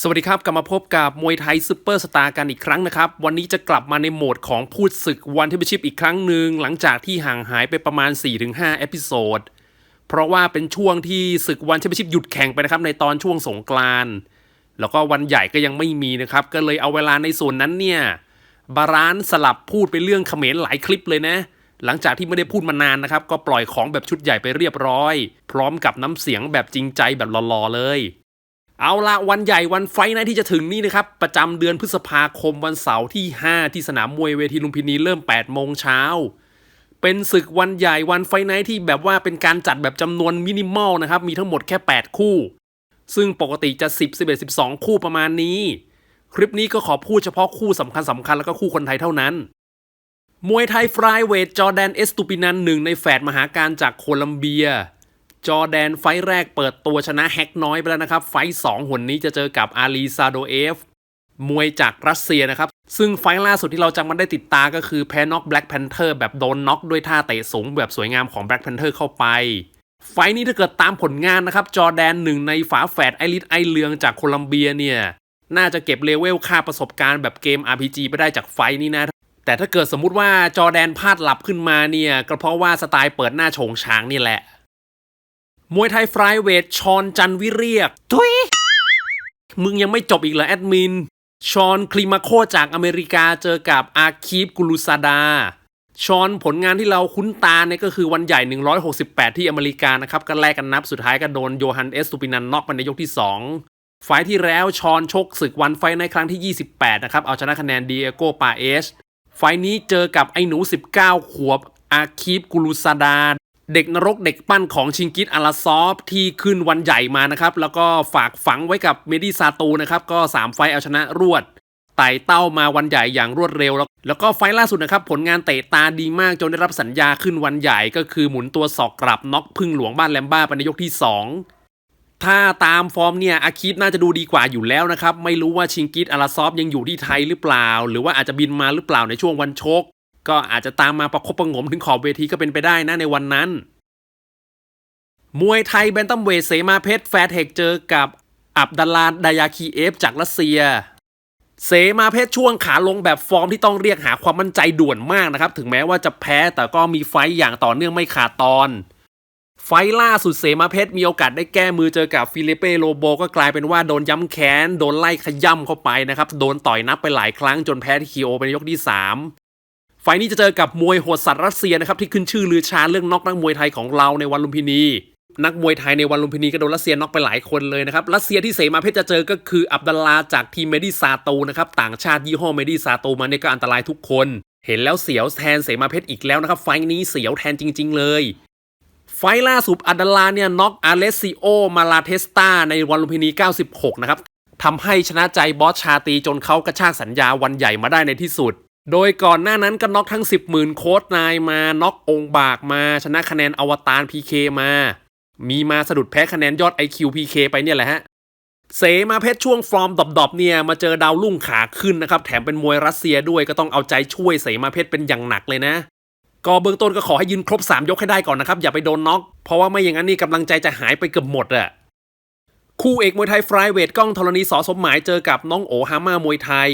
สวัสดีครับ กลับมาพบกับมวยไทยซูเปอร์สตาร์กันอีกครั้งนะครับ วันนี้จะกลับมาในโหมดของพูดศึกวันที่ไปชิปอีกครั้งหนึ่งหลังจากที่ห่างหายไปประมาณ 4-5 เอพิโซด เพราะว่าเป็นช่วงที่ศึกวันแชมเปี้ยนชิพหยุดแข่งไปนะครับในตอนช่วงสงกรานต์แล้วก็วันใหญ่ก็ยังไม่มีนะครับ ก็เลยเอาเวลาในส่วนนั้นเนี่ย บารานสลับพูดไปเรื่องเขมรหลายคลิปเลยนะ หลังจากที่ไม่ได้พูดมานานนะครับ ก็ปล่อยของแบบชุดใหญ่ไปเรียบร้อย พร้อมกับน้ำเสียงแบบจริงใจแบบหล่อๆเลย เอาละวันใหญ่วันไฟไนท์ที่จะถึงนี่นะครับ ประจำเดือนพฤษภาคมวันเสาร์ที่ 5 ที่สนามมวยเวทีลุมพินีเริ่ม 8 โมงเช้า เป็นศึกวันใหญ่วันไฟไนท์ที่แบบว่าเป็นการจัดแบบจำนวนมินิมอลนะครับ มีทั้งหมดแค่ 8 คู่ ซึ่งปกติจะ 10 11 12 คู่ประมาณนี้ คลิปนี้ก็ขอพูดเฉพาะคู่สำคัญสำคัญแล้วก็คู่คนไทยเท่านั้น มวยไทยฟรายเวทจอแดนเอสตูปินันหนึ่งในแฝดมหาการจากโคลัมเบีย จอแดนไฟแรกเปิดตัวชนะแฮกน้อยไปแล้วนะครับ ไฟสองหนนี้จะเจอกับอาลีซาโดเอฟมวยจากรัสเซียนะครับ ซึ่งไฟล่าสุดที่เราจำมันได้ติดตาก็คือแพ้น็อกแบล็กแพนเทอร์แบบโดนน็อกด้วยท่าเตะสูงแบบสวยงามของแบล็กแพนเทอร์เข้าไป ไฟนี้ถ้าเกิดตามผลงานนะครับ จอแดนหนึ่งในฝาแฝดไอริสไอเลืองจากโคลัมเบียเนี่ย น่าจะเก็บเลเวลค่าประสบการณ์แบบเกม RPG ไปได้จากไฟนี้นะแต่ถ้าเกิดสมมุติว่าจอแดนพลาดหลับขึ้นมาเนี่ยก็เพราะว่าสไตล์เปิดหน้าโฉงฉางนี่แหละ มวยไทยฟรายเวทชอนจันวิเรียกทุยมึงยังไม่จบอีกเหรอแอดมิน ชอนคลีมาโคจากอเมริกาเจอกับอาคีฟกุลูซาดา ชอนผลงานที่เราคุ้นตาเนี่ยก็คือวันใหญ่ 168 ที่อเมริกานะครับก็แลกกันนับสุดท้ายก็โดนโยฮันเอสตูปินันน็อกไปในยกที่ 2 ไฟล์ที่แล้วชอนชกศึกวันไฟล์ในครั้งที่ 28 นะครับ เอาชนะคะแนนดีเอโกปาเอสไฟล์นี้เจอกับไอ้หนู 19 ขวบอาคีฟกุลูซาดา เด็กนรกเด็กปั้นของชิงกิตอาราซอฟที่ขึ้นวันใหญ่มานะครับ แล้วก็ฝากฝังไว้กับเมดิซาตูนะครับ ก็ 3 ไฟเอาชนะรวดไต่เต้ามาวันใหญ่อย่างรวดเร็ว แล้วแล้วก็ไฟล่าสุดนะครับ ผลงานเตะตาดีมากจนได้รับสัญญาขึ้นวันใหญ่ก็คือหมุนตัวศอกกลับน็อกพึ่งหลวงบ้านแลมบ้าไปในยกที่ 2 ถ้าตามฟอร์มเนี่ยอาคีฟน่าจะดูดีกว่าอยู่แล้วนะครับไม่รู้ว่าชิงกิตอาราซอฟยังอยู่ที่ไทยหรือเปล่า หรือว่าอาจจะบินมาหรือเปล่าในช่วงวันชก ก็อาจจะตามมาประคบประงมถึงขอบเวทีก็เป็นไปได้นะในวันนั้น มวยไทยแบนตัมเวทเสมาเพชรแฟร์เทคเจอกับอับดัลลาดายาคีเอฟจากรัสเซีย เสมาเพชรช่วงขาลงแบบฟอร์มที่ต้องเรียกหาความมั่นใจด่วนมากนะครับ ถึงแม้ว่าจะแพ้แต่ก็มีไฟอย่างต่อเนื่องไม่ขาดตอน ไฟล่าสุดเสมาเพชรมีโอกาสได้แก้มือเจอกับฟิลิเป้โลโบก็กลายเป็นว่าโดนย้ำแค้นโดนไล่ขย่ำเข้าไปนะครับ โดนต่อยนับไปหลายครั้งจนแพ้ที่คีโอเป็นยกที่ 3 ไฟนี้จะเจอกับมวยโหดสัตว์รัสเซียนะครับที่ขึ้นชื่อลือชาเรื่องน็อกนักมวยไทยของเราในวันลุมพินี นักมวยไทยในวันลุมพินีก็โดนรัสเซียน็อกไปหลายคนเลยนะครับรัสเซียที่เสมาเพชรจะเจอก็คืออับดัลลาจากทีมเมดิซาโตนะครับต่างชาติยี่ห้อเมดิซาโตมาเนี่ยก็อันตรายทุกคน เห็นแล้วเสียวแทนเสมาเพชรอีกแล้วนะครับไฟนี้เสียวแทนจริง ๆ เลยไฟล่าสุดอับดัลลาเนี่ยน็อกอาเลซิโอมาลาเทสตาในวันลุมพินี 96 นะครับทำให้ชนะใจบอสชาตีจนเขากระชากสัญญาวันใหญ่มาได้ในที่สุด โดยก่อนหน้านั้นก็น็อกทั้ง 10หมื่นโค้ดนายมา น็อกองบากมาชนะคะแนนอวตาร PK มา มีมาสะดุดแพ้คะแนนยอด IQ PK ไปเนี่ยแหละฮะ เสมาเพชรช่วงฟอร์มดอบๆเนี่ย มาเจอดาวรุ่งขาขึ้นนะครับ แถมเป็นมวยรัสเซียด้วยก็ต้องเอาใจช่วยเสมาเพชรเป็นอย่างหนักเลยนะ ก็เบื้องต้นก็ขอให้ยืนครบ 3 ยกให้ได้ก่อนนะครับ อย่าไปโดนน็อก เพราะว่าไม่อย่างนั้นนี่กำลังใจจะหายไปเกือบหมดอะคู่เอกมวยไทยฟรายเวทกล้องธรณีสอสมหมายเจอกับน้องโอฮามามวยไทย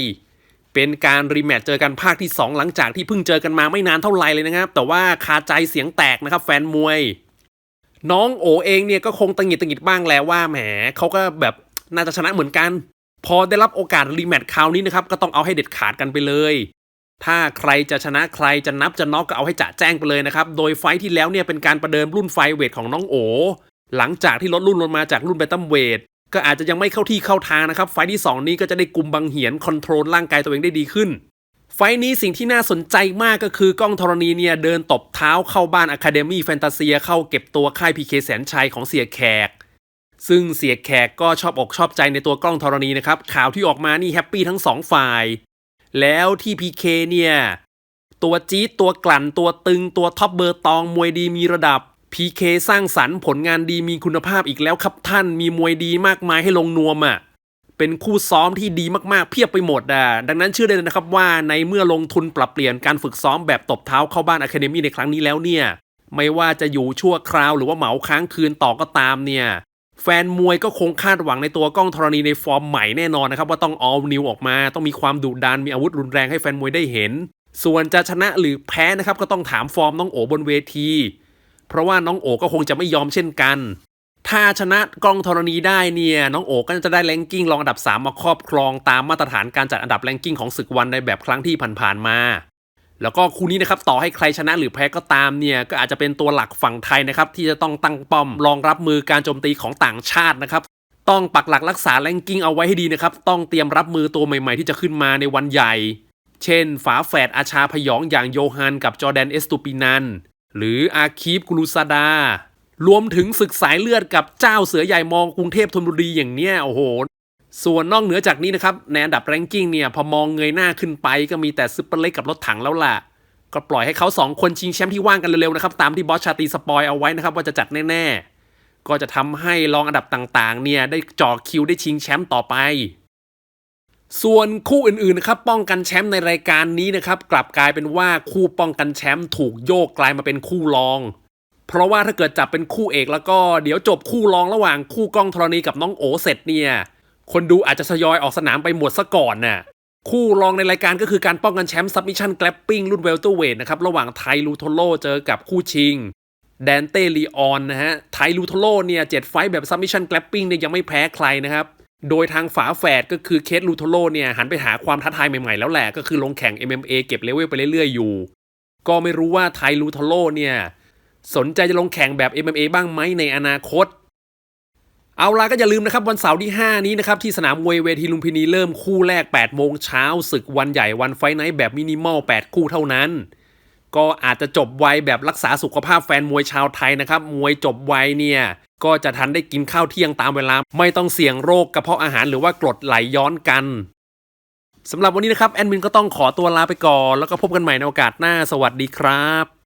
เป็นการรีแมตช์เจอกันภาคที่ 2 หลังจากที่เพิ่งเจอกันมาไม่นานเท่าไหร่เลยนะครับ แต่ว่าคาใจเสียงแตกนะครับแฟนมวย น้องโอเองเนี่ยก็คงตังหิดตังหิดบ้างแล้วว่าแหมเขาก็แบบน่าจะชนะเหมือนกัน พอได้รับโอกาสรีแมตช์คราวนี้นะครับก็ต้องเอาให้เด็ดขาดกันไปเลยถ้าใครจะชนะใครจะนับจะน็อกก็เอาให้จะแจ้งไปเลยนะครับ โดยไฟท์ที่แล้วเนี่ยเป็นการประเดิมรุ่นไฟเวทของน้องโอ หลังจากที่ลดรุ่นลงมาจากรุ่นเบตัมเวท ก็อาจจะยังไม่เข้าที่เข้าทางนะครับ ไฟที่ 2 นี้ก็จะได้กลุ่มบังเหียนคอนโทรลร่างกายตัวเองได้ดีขึ้น ไฟนี้สิ่งที่น่าสนใจมากก็คือกล้องธรณีเนี่ยเดินตบเท้าเข้าบ้านอะคาเดมี่แฟนตาเซียเข้าเก็บตัวค่ายพีเคแสนชัยของเสียแขก ซึ่งเสียแขกก็ชอบอกชอบใจในตัวกล้องธรณีนะครับข่าวที่ออกมานี่แฮปปี้ทั้งสองฝ่าย แล้วที่พีเคเนี่ยตัวจี๊ดตัวกลั่นตัวตึงตัวท็อปเบอร์ตองมวยดีมีระดับ PK สร้างสรรค์ผลงานดีมีคุณภาพอีกแล้วครับท่านมีมวยดีมากมายให้ลงนวมอะ่ะเป็นคู่ซ้อมที่ดีมากๆเพียบไปหมดอะดังนั้นเชื่อได้เลยนะครับว่าในเมื่อลงทุนปรับเปลี่ยนการฝึกซ้อมแบบตบเท้าเข้าบ้านอะคาเดมี่ในครั้งนี้แล้วเนี่ย ไม่ว่าจะอยู่ชั่วคราวหรือว่าเหมาค้างคืนต่อก็ตามเนี่ยแฟนมวยก็คงคาดหวังในตัวกล้องธรณีในฟอร์มใหม่แน่นอนนะครับว่าต้อง all new ออกมาต้องมีความดุดันมีอาวุธรุนแรงให้แฟนมวยได้เห็น ส่วนจะชนะหรือแพ้นะครับก็ต้องถามฟอร์มน้องโอบนเวที เพราะว่าน้องโอก็คงจะไม่ยอมเช่นกัน ถ้าชนะกล้องธรณีได้เนี่ยน้องโอก็จะได้แรงกิ้งรองอันดับ 3 มาครอบครองตามมาตรฐานการจัดอันดับแรงกิ้งของศึกวันในแบบครั้งที่ผ่านๆมาแล้วก็คู่นี้นะครับต่อให้ใครชนะหรือแพ้ก็ตามเนี่ยก็อาจจะเป็นตัวหลักฝั่งไทยนะครับที่จะต้องตั้งป้อมรองรับมือการโจมตีของต่างชาตินะครับต้องปักหลักรักษาแรงกิ้งเอาไว้ให้ดีนะครับต้องเตรียมรับมือตัวใหม่ๆ ที่จะขึ้นมาในวันใหญ่ เช่น ฝาแฝดอาชาพยองอย่างโยฮันกับจอแดนเอสตูปินัน หรืออาคีฟกุลูซาดารวมถึงศึกสายเลือดกับเจ้าเสือใหญ่มองกรุงเทพธนบุรีอย่างเนี้ยโอ้โห ส่วนนอกเหนือจากนี้นะครับในอันดับแรงกิ้งเนี่ยพอมองเงยหน้าขึ้นไปก็มีแต่ซุปเปอร์เล็กกับรถถังแล้วล่ะ ก็ปล่อยให้เขาสองคนชิงแชมป์ที่ว่างกันเร็วๆนะครับตามที่บอสชาตีสปอยเอาไว้นะครับว่าจะจัดแน่ๆ ก็จะทำให้รองอันดับต่างๆเนี่ยได้จ่อคิวได้ชิงแชมป์ต่อไป ส่วนคู่อื่นๆนะครับป้องกันแชมป์ในรายการนี้นะครับกลับกลายเป็นว่าคู่ป้องกันแชมป์ถูกโยกกลายมาเป็นคู่รอง เพราะว่าถ้าเกิดจับเป็นคู่เอกแล้วก็เดี๋ยวจบคู่รองระหว่างคู่กล้องธรณีกับน้องโอเสร็จเนี่ยคนดูอาจจะทยอยออกสนามไปหมดซะก่อนน่ะคู่รองในรายการก็คือการป้องกันแชมป์ซับมิชชั่นแกลปปิ้งรุ่นเวลเตอร์เวทนะครับระหว่างไทลูโทโลเจอกับคู่ชิงแดนเต้ลีออนนะฮะไทลูโทโลเนี่ยเจ็ดไฟแบบซับมิชชั่นแกลปปิ้งเนี่ยยังไม่แพ้ใครนะครับ โดยทางฝาแฝดก็คือเคสลูโทโลเนี่ยหันไปหาความท้าทายใหม่ๆแล้วแหละก็คือลงแข่ง MMA เก็บเลเวลไปเรื่อยๆอยู่ ก็ไม่รู้ว่าไทลูโทโลเนี่ยสนใจจะลงแข่งแบบ MMA บ้างไหมในอนาคต เอาล่ะก็อย่าลืมนะครับวันเสาร์ที่ 5 นี้นะครับที่สนามมวยเวทีลุมพินีเริ่มคู่แรก 8 โมงเช้าศึกวันใหญ่วันไฟท์ไนท์แบบมินิมอล 8 คู่เท่านั้น ก็อาจจะจบไวแบบรักษาสุขภาพแฟนมวยชาวไทยนะครับมวยจบไวเนี่ย ก็จะทันได้กินข้าวเที่ยงตามเวลา ไม่ต้องเสี่ยงโรคกระเพาะอาหารหรือว่ากรดไหลย้อนกันสำหรับวันนี้นะครับ แอดมินก็ต้องขอตัวลาไปก่อน แล้วก็พบกันใหม่ในโอกาสหน้าสวัสดีครับ